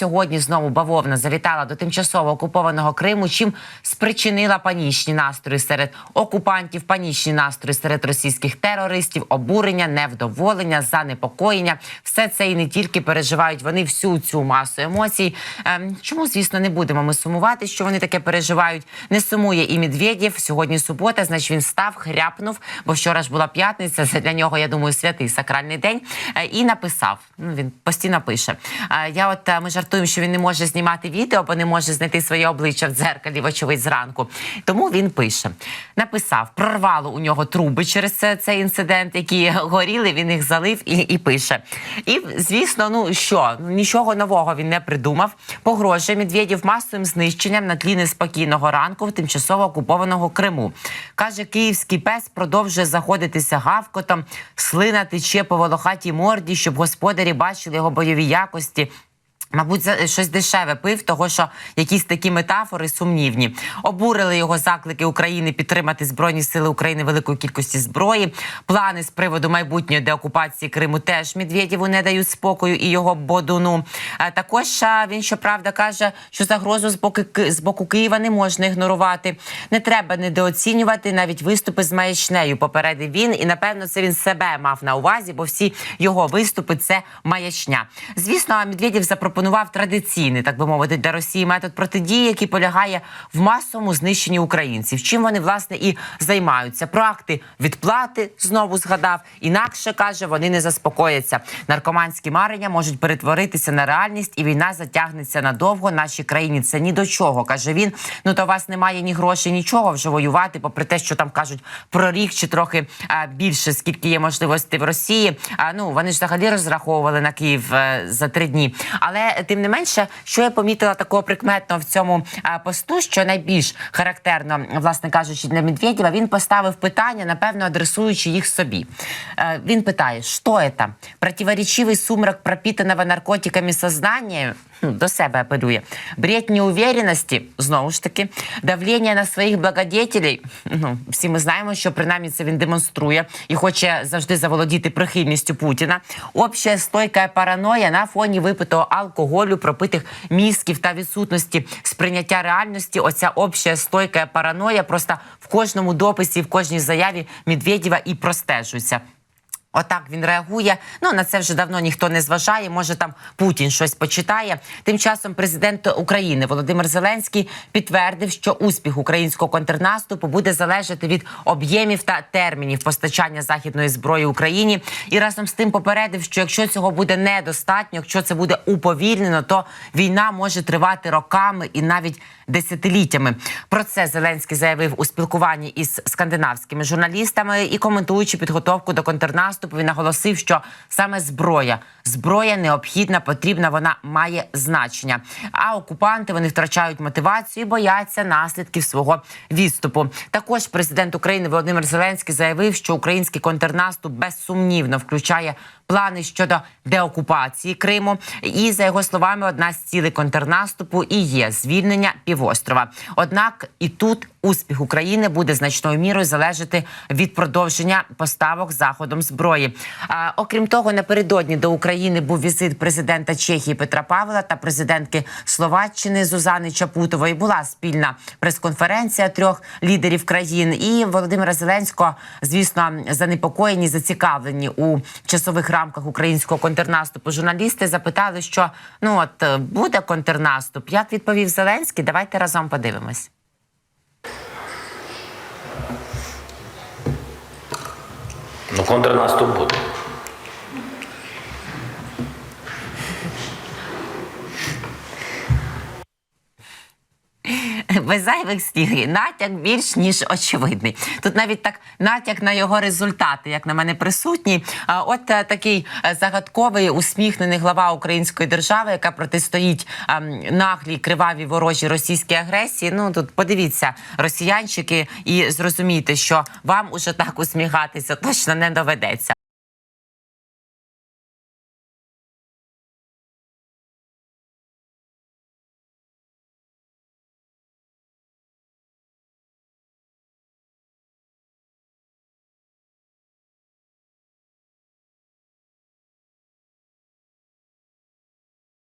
сьогодні знову бавовна завітала до тимчасово окупованого Криму, чим спричинила панічні настрої серед окупантів, панічні настрої серед російських терористів, обурення, невдоволення, занепокоєння. Все це і не тільки переживають вони всю цю масу емоцій. Ем, чому, звісно, не будемо ми сумувати, що вони таке переживають? Не сумує і Медведєв. Сьогодні субота, значить він став, хряпнув, бо вчора ж була п'ятниця. Це для нього, я думаю, святий сакральний день. Е, І написав. Ну він постійно пише. Е, Я от е, ми жартуємо, що він не може знімати відео, бо не може знайти своє обличчя в дзеркалі, вочевидь, зранку. Тому він пише: написав, прорвало у нього труби через цей інцидент, які горіли. Він їх залив і, і пише. І звісно, ну що нічого нового він не придумав. Погрожує Медведєв масовим знищенням на тлі неспокійного ранку в тимчасово окупованого Криму. каже, київський пес продовжує заходитися гавкотом, слина тече по волохатій морді, щоб господарі бачили його бойові якості. Мабуть, щось дешеве пив, того що якісь такі метафори сумнівні. Обурили його заклики України підтримати збройні сили України великої кількості зброї. Плани з приводу майбутньої деокупації Криму теж Медведєву не дають спокою і його бодуну. Також він щоправда каже, що загрозу з боку з боку Києва не можна ігнорувати. Не треба недооцінювати навіть виступи з маячнею. Попередив він, і напевно це він себе мав на увазі, бо всі його виступи це маячня. Звісно, Медведєв запропонував традиційний, так би мовити, для Росії метод протидії, який полягає в масовому знищенні українців. Чим вони власне і займаються? Про акти відплати знову згадав. Інакше каже, вони не заспокояться. Наркоманські марення можуть перетворитися на реальність, і війна затягнеться надовго. Нашій країні це ні до чого, каже він. Ну то у вас немає ні грошей, нічого вже воювати, попри те, що там кажуть про рік чи трохи а, більше, скільки є можливостей в Росії. А ну вони ж взагалі розраховували на Київ е, за три дні. Але тим не менше, що я помітила такого прикметного в цьому посту, що найбільш характерно, власне кажучи, для Медведєва, він поставив питання, напевно, адресуючи їх собі. Е, він питає, що це? Противоречивий сумрак пропитаного наркотиками сознання? До себе апелює. Бред неуверенності, знову ж таки, давлення на своїх благодетелей. Ну, всі ми знаємо, що принаймні це він демонструє і хоче завжди заволодіти прихильністю Путіна. Обща стойка параноя на фоні випитого алкоголю, пропитих мізків та відсутності сприйняття реальності. Оця обща стойка параноя просто в кожному дописі, в кожній заяві Медведєва і простежується. Отак він реагує. Ну на це вже давно ніхто не зважає. Може там Путін щось почитає. Тим часом президент України Володимир Зеленський підтвердив, що успіх українського контрнаступу буде залежати від об'ємів та термінів постачання західної зброї Україні. І разом з тим попередив, що якщо цього буде недостатньо, якщо це буде уповільнено, то війна може тривати роками і навіть десятиліттями. Про це Зеленський заявив у спілкуванні із скандинавськими журналістами і коментуючи підготовку до контрнаступу, він наголосив, що саме зброя, зброя необхідна, потрібна, вона має значення. А окупанти вони втрачають мотивацію і бояться наслідків свого відступу. Також президент України Володимир Зеленський заявив, що український контрнаступ безсумнівно включає плани щодо деокупації Криму. І за його словами, одна з цілей контрнаступу і є звільнення півострова. Однак і тут успіх України буде значною мірою залежати від продовження поставок заходом зброї. А, окрім того, напередодні до України був візит президента Чехії Петра Павла та президентки Словаччини Зузани Чапутової. Була спільна прес-конференція трьох лідерів країн. І Володимира Зеленського, звісно, занепокоєні, зацікавлені у часових рамках українського контрнаступу. Журналісти запитали, що ну от е, буде контрнаступ. Як відповів Зеленський? Давайте разом подивимось. Ну, контрнаступ буде. Без зайвих стігів. Натяк більш ніж очевидний. Тут навіть так натяк на його результати, як на мене, присутній. А от е, такий е, загадковий усміхнений глава української держави, яка протистоїть ем, наглій кривавій ворожій російській агресії. Ну тут подивіться, росіянчики, і зрозумійте, що вам уже так усміхатися точно не доведеться.